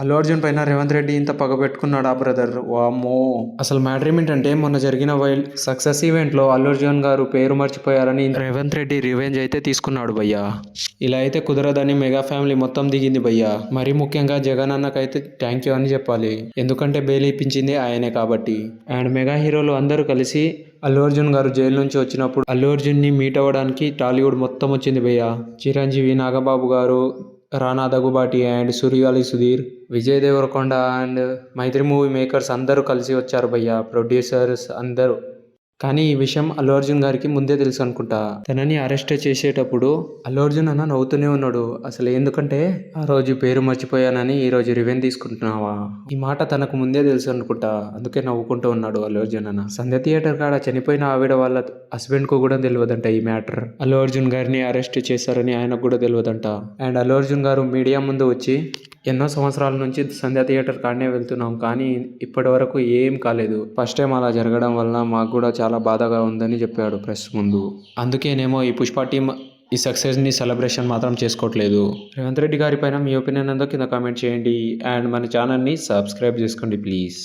అల్లు అర్జున్ పైన రేవంత్ రెడ్డి ఇంత పగ పెట్టుకున్నాడా బ్రదర్? వామ్మో. అసలు మ్యాటర్ ఏమిటంటే మొన్న జరిగిన వైల్డ్ సక్సెస్ ఈవెంట్లో అల్లు అర్జున్ గారు పేరు మర్చిపోయారని రేవంత్ రెడ్డి రివెంజ్ అయితే తీసుకున్నాడు భయ్యా. ఇలా అయితే కుదరదని మెగా ఫ్యామిలీ మొత్తం దిగింది భయ్యా. మరీ ముఖ్యంగా జగన్ అన్నకైతే థ్యాంక్ యూ అని చెప్పాలి. ఎందుకంటే బెయిల్ ఇప్పించింది ఆయనే కాబట్టి. అండ్ మెగా హీరోలు అందరూ కలిసి అల్లు అర్జున్ గారు జైలు నుంచి వచ్చినప్పుడు అల్లు అర్జున్ని మీట్ అవ్వడానికి టాలీవుడ్ మొత్తం వచ్చింది భయ్య. చిరంజీవి నాగబాబు గారు Rana Daggubati and సూర్యాలి Sudheer Vijay Deverakonda and Mythri movie makers అందరూ కలిసి వచ్చారు భయ్య. ప్రొడ్యూసర్స్ అందరూ. కానీ ఈ విషయం అల్లు అర్జున్ గారికి ముందే తెలుసు అనుకుంటా. తనని అరెస్ట్ చేసేటప్పుడు అల్లు అర్జున్ అన్న నవ్వుతూనే ఉన్నాడు. అసలు ఎందుకంటే ఆ రోజు పేరు మర్చిపోయానని ఈ రోజు రివెన్ తీసుకుంటున్నావా? ఈ మాట తనకు ముందే తెలుసు అనుకుంటా. అందుకే నవ్వుకుంటూ ఉన్నాడు అల్లు అర్జున్ అన్న. సంధ్య థియేటర్ కాడ చనిపోయిన ఆవిడ వాళ్ళ హస్బెండ్కు కూడా తెలియదంట ఈ మ్యాటర్ అల్లు అర్జున్ గారిని అరెస్ట్ చేశారని ఆయనకు కూడా తెలియదంట. అండ్ అల్లు అర్జున్ గారు మీడియా ముందు వచ్చి ఎన్నో సంవత్సరాల నుంచి సంధ్యా థియేటర్ కాడనే వెళ్తున్నాం కానీ ఇప్పటి వరకు ఏం కాలేదు. ఫస్ట్ టైం అలా జరగడం వల్ల మాకు కూడా చాలా బాధగా ఉందని చెప్పాడు ప్రెస్ ముందు. అందుకేనేమో ఈ పుష్ప టీం ఈ సక్సెస్ని సెలబ్రేషన్ మాత్రం చేసుకోవట్లేదు. రేవంత్ రెడ్డి గారి పైన మీ ఒపీనియన్ ఎంతో కింద కామెంట్ చేయండి. అండ్ మన ఛానల్ని సబ్స్క్రైబ్ చేసుకోండి ప్లీజ్.